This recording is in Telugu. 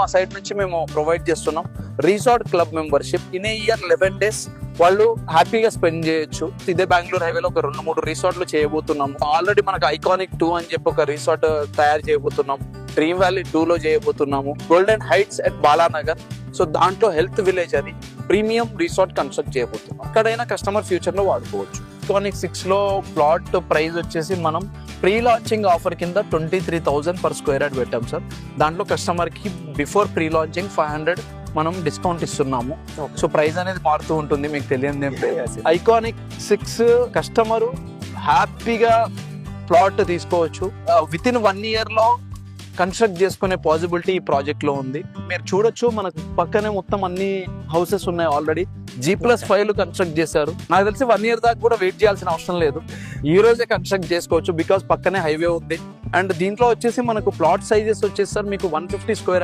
మా సైడ్ నుంచి మేము ప్రొవైడ్ చేస్తున్నాం. Resort club membership in a year eleven days వాళ్ళు హ్యాపీగా స్పెండ్ చేయొచ్చు. ఇదే బెంగళూరు హైవేలో ఒక రెండు మూడు రిసార్ట్లు చేయబోతున్నాము ఆల్రెడీ మనకు ఐకానిక్ టూ అని చెప్పి ఒక రిసార్ట్ తయారు చేయబోతున్నాం. డ్రీమ్ వ్యాలీ టూ లో చేయబోతున్నాము. Golden heights at Balanagar so దాంట్లో హెల్త్ విలేజ్ అని ప్రీమియం రిసార్ట్ కన్స్ట్రక్ట్ చేయబోతున్నాం. అక్కడైనా కస్టమర్ ఫ్యూచర్లో వాడుకోవచ్చు. ఐకానిక్ సిక్స్లో ప్లాట్ ప్రైస్ వచ్చేసి మనం ప్రీ లాంచింగ్ ఆఫర్ కింద twenty three thousand per square yard పెట్టాం సార్ దాంట్లో కస్టమర్కి before pre launching five hundred మనం డిస్కౌంట్ ఇస్తున్నాము. సో ప్రైస్ అనేది మారుతూ ఉంటుంది మీకు తెలియదు ఐకానిక్ సిక్స్ కస్టమర్ హ్యాపీగా ప్లాట్ తీసుకోవచ్చు. విత్ ఇన్ వన్ ఇయర్లో కన్స్ట్రక్ట్ చేసుకునే పాసిబిలిటీ ఈ ప్రాజెక్ట్లో ఉంది. మీరు చూడొచ్చు మనకు పక్కనే మొత్తం అన్ని హౌసెస్ ఉన్నాయి already G plus five construct చేశారు. నాకు తెలిసి వన్ ఇయర్ దాకా కూడా వెయిట్ చేయాల్సిన అవసరం లేదు. ఈ రోజే కన్స్ట్రక్ట్ చేసుకోవచ్చు బికాస్ పక్కనే హైవే ఉంది. అండ్ దీంట్లో వచ్చేసి మనకు ప్లాట్ సైజెస్ వచ్చేసి సార్ మీకు వన్ ఫిఫ్టీ స్క్వేర్